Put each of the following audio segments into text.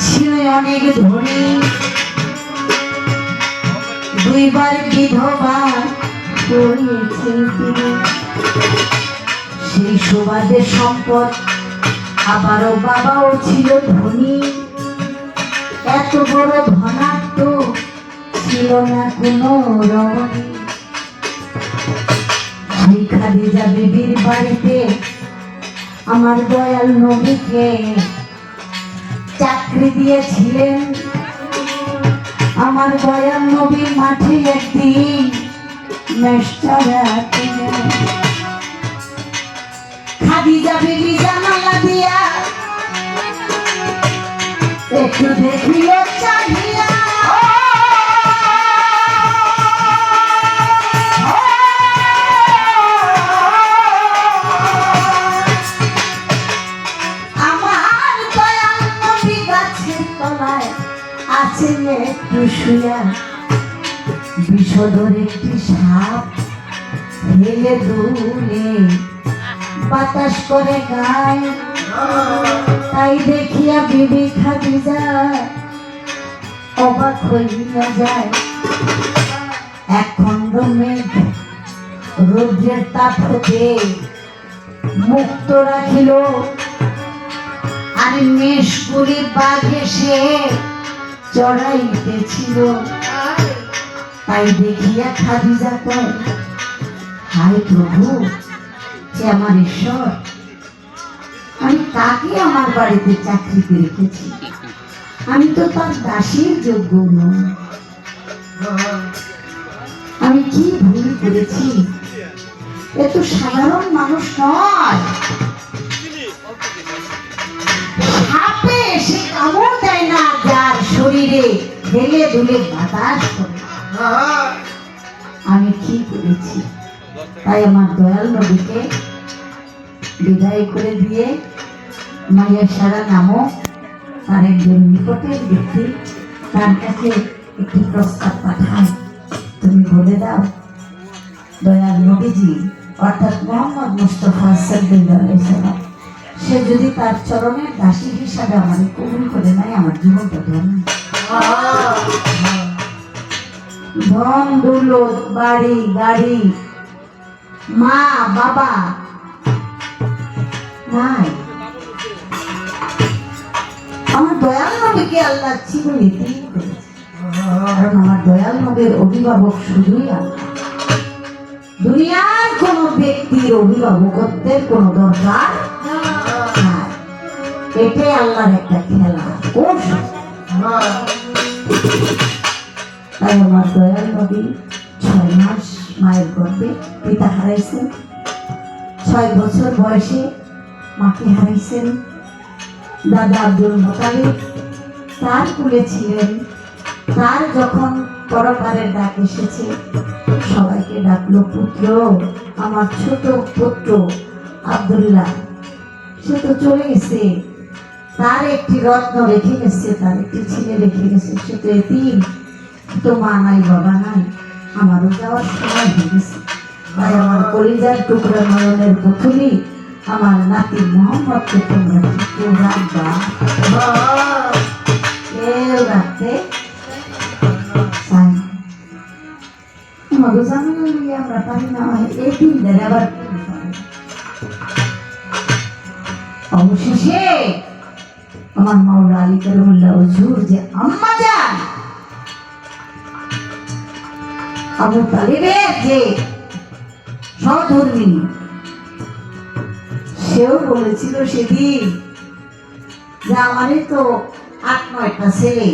ছিল অনেক ধনী। দুইবার বিধবা করিয়েছেন তিনি। সেই সুবাদের সম্পদ আবারও বাবাও ছিল ধনী। এত বড় ধনাত্ম ছিল না কোনো রমণী। খাদিজা বিবির বাড়িতে আমার দয়াল নবীকে চাকরি দিয়েছিলেন আমার দয়াল নবী মাঠে একদিন। খাদিজা বিবি জানালা দিয়া একটু দেখিল চাহিয়া বিষধর একটি সাপ হেলে বাতাস করে গায়। তাই দেখিয়া বিবি খাদিজা অবাক হইয়া যায়। এক খণ্ড মেঘ রৌদ্রের তাপ হতে মুক্ত রাখিল। আর মেষপুরি বাঘ এসে চড়াইতেছিল। দেখিয়া প্রভু আমার ঈশ্বর, আমি কাকে আমার বাড়িতে চাকরিতে রেখেছি। আমি তো তার দাসীর যোগ্য আমি কি ভুল করেছি? এ তো সাধারণ মানুষ নয়। এসে কামড় দেয় না, যার শরীরে ঢেলে ধুলে বাতাস আমি কি করেছি? তাই আমার দয়াল বিদায় করে দিয়ে সারা তার একজন নিকটের ব্যক্তি তার কাছে একটি প্রস্তাব তুমি বলে দাও, দয়াল নবীজি, অর্থাৎ মোহাম্মদ মুস্তফা সাল্লাম, সে যদি তার চরণের দাসী হিসাবে আমাদের কবুল করে নেয়, আমার জীবনটা ধন্য। ধন দৌলত বাড়ি, গাড়ি। মা, বাবা। নাই। আমার দয়াল নবীকে আল্লাহ চিরনীতি করেছে। কারণ আমার দয়াল নবীর অভিভাবক শুধুই দুনিয়ার কোন ব্যক্তির অভিভাবকত্বের কোন দরকার এটাই আল্লাহর একটা খেলা। কৌশল তাই আমার দয়াল নবী ছয় মাস মায়ের গর্ভে পিতা হারাইছেন। ছয় বছর বয়সে মাকে হারাইছেন দাদা আব্দুল মোতালিব। তার কুলে ছিলেন। তার যখন পরপারের ডাক এসেছে, সবাইকে ডাকলো, পুত্র, আমার ছোট পুত্র আব্দুল্লাহ। সে তো চলে গেছে। তার একটি রত্ন রেখে গেছে, তার একটি ছেলে রেখে গেছে। সে তো এতিম। তো মা নাই, বাবা নাই, আমারও যাওয়ার সময় হয়ে গেছে। তাই আমার কলিজার টুকরা নয়নের পুতুলি আমার নাতি মোহাম্মদকে তোমরা কেউ রাখবা কেউ রাখতে না। আমাকে জামিনে নিয়ে আমরা পারি না, এই দিন আবার কেউ পারে অবশেষে আমার মাওলা আলী করিমুল্লাহ হুজুর যে আম্মা যান আবু তালিবের যে সহধর্মিনী সেও বলেছিল সেদিন যে আমারই তো আট নয়টা ছেলে।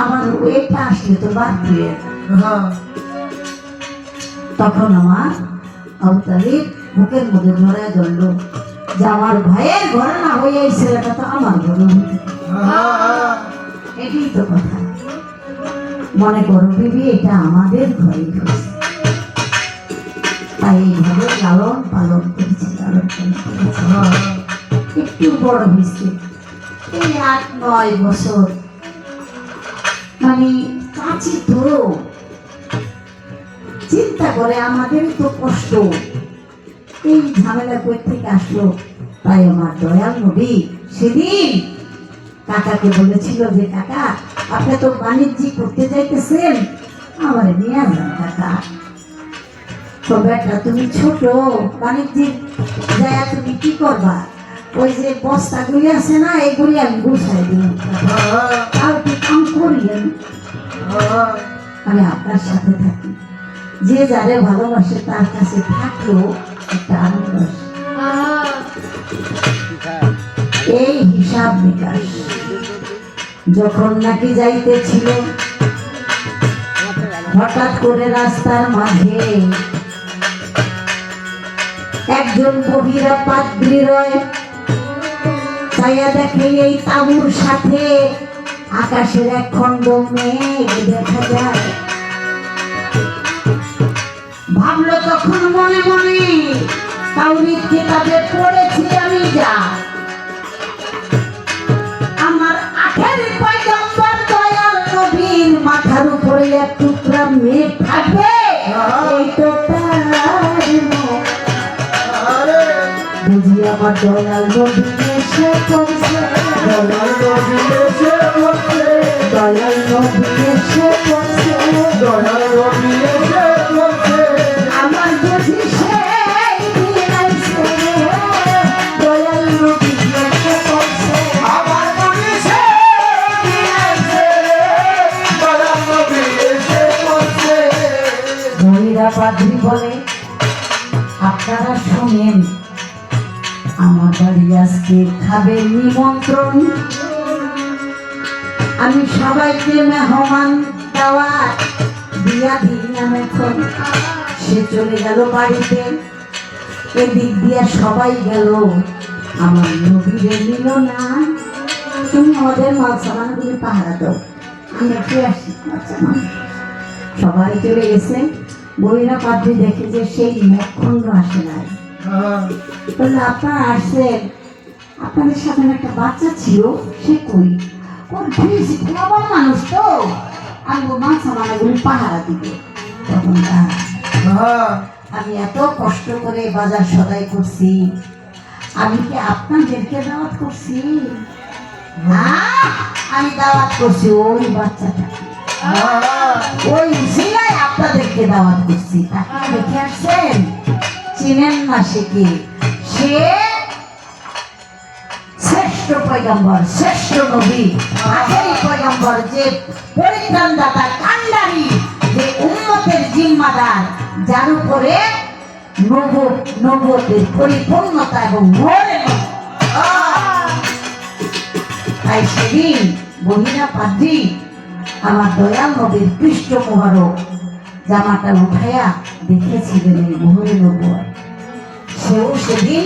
আমার ওয়েটটা আসলে তো বাদ দিয়ে। তখন আমার আবু তালিব বুকের মধ্যে ধরে ধরলো যে আমার ভাইয়ের ঘরে না হয়ে এই ছেলেটা তো আমার ঘরে হইতে এটাই তো কথা। মনে করো বিবি, এটা আমাদের ঘরে। তাই এইভাবে লালন পালন করেছে পালন একটু বড় হয়েছে। এই আট, নয় বছর। মানে কাছে তো চিন্তা করে আমাদের তো কষ্ট। এই ঝামেলা কই থেকে আসলো? তাই আমার দয়াল নবী সেদিন কাকাকে বলেছিল যে, কাকা আপনি তো বাণিজ্যিক করতে যাইতেছেন আমার নিয়ে যান কাকা তো বেটা তুমি ছোট বাণিজ্যিক যায় তুমি কি করবা? ওই যে বস্তাগুলি আছে না এগুলি আমি গুছাই দিলাম তাও কি কাম করিয়েন আমি? আপনার সাথে থাকি। যে যারে ভালোবাসে তার কাছে থাকলেও একটা আনন্দ। এই হিসাব বিকাশ যখন নাকি যাইতেছিল, হঠাৎ করে রাস্তার মাঝে একজন মহিলা পাদ্রী রয় ছায়া দেখে এই তাঁবুর সাথে আকাশের এক খণ্ড মেঘ দেখা যায়। ভাবলো তখন মনে মনে, তাও তাওরিদ কিতাবে পড়েছি আমি যা। মাথার উপরে এক টুকরা মেঘ থাকবে। এই তো তার মুখ। বুঝি আমার দয়াল নবী এসে পড়ছে দয়াল নবী এসে পড়ছে আমার বুঝি খাবে নিমন্ত্রণ। আমি সবাইকে মেহমান দাওয়াত দিয়া দিলাম এখন। সে চলে গেল বাড়িতে। এদিক দিয়া সবাই গেল। আমার নবীরে নিল না তুমি আমাদের মাল সামান তুমি পাহারা দাও। আমি একটু আসি? সবাই চলে গেছে। বইরা পাদ্রি দেখে যে সেই মেঘখণ্ড আসে নাই। হ্যাঁ। আপনারা আসছেন? আপনাদের সাথে একটা বাচ্চা ছিল, সে কই ওর ফিস বাবা মানুষ তো। আমি ও মাছ আমাগুলি পাহারা দিবে। তখন। আমি এত কষ্ট করে বাজার সদাই করছি। আমি কি আপনাদেরকে দাওয়াত করছি? না, আমি দাওয়াত করছি ওই বাচ্চাটা। ওই উসিলাই আপনাদেরকে দাওয়াত করছি। তাকে দেখে আসছেন? চিনেন না সে কে? সে পয়গম্বর, শ্রেষ্ঠ নবী। আখেরি পয়গম্বর যে পরিত্রাণ দাতা কান্ডারি যে উন্নতের জিম্মাদার, যার উপরে নব নবতের পরিপূর্ণতা এবং তাই সেদিন বহিরা পাদ্রি, আমার দয়াল নবীর পৃষ্ঠ মোহরক জামাটা উঠাইয়া দেখেছিলেন এই ভোরে নবুয়। সেও সেদিন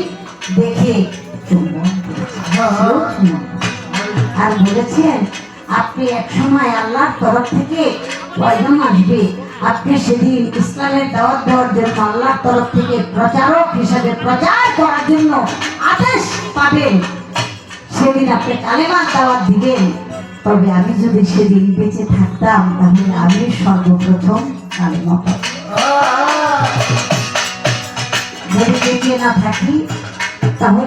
দেখে চুম্বন আর বলেছেন, আপনি আল্লাহর তরফ থেকে আসবে আপনি সেদিন ইসলামের দাওয়াত দেওয়ার জন্য আল্লাহর তরফ থেকে প্রচারক হিসাবে প্রচার করার জন্য আদেশ পাবেন সেদিন আপনি কালেমার দাওয়াত দিবেন তবে আমি যদি সেদিন বেঁচে থাকতাম, তাহলে আমি সর্বপ্রথম কালেমা। হ্যাঁ। যদি বেঁচে না থাকি, তাহলে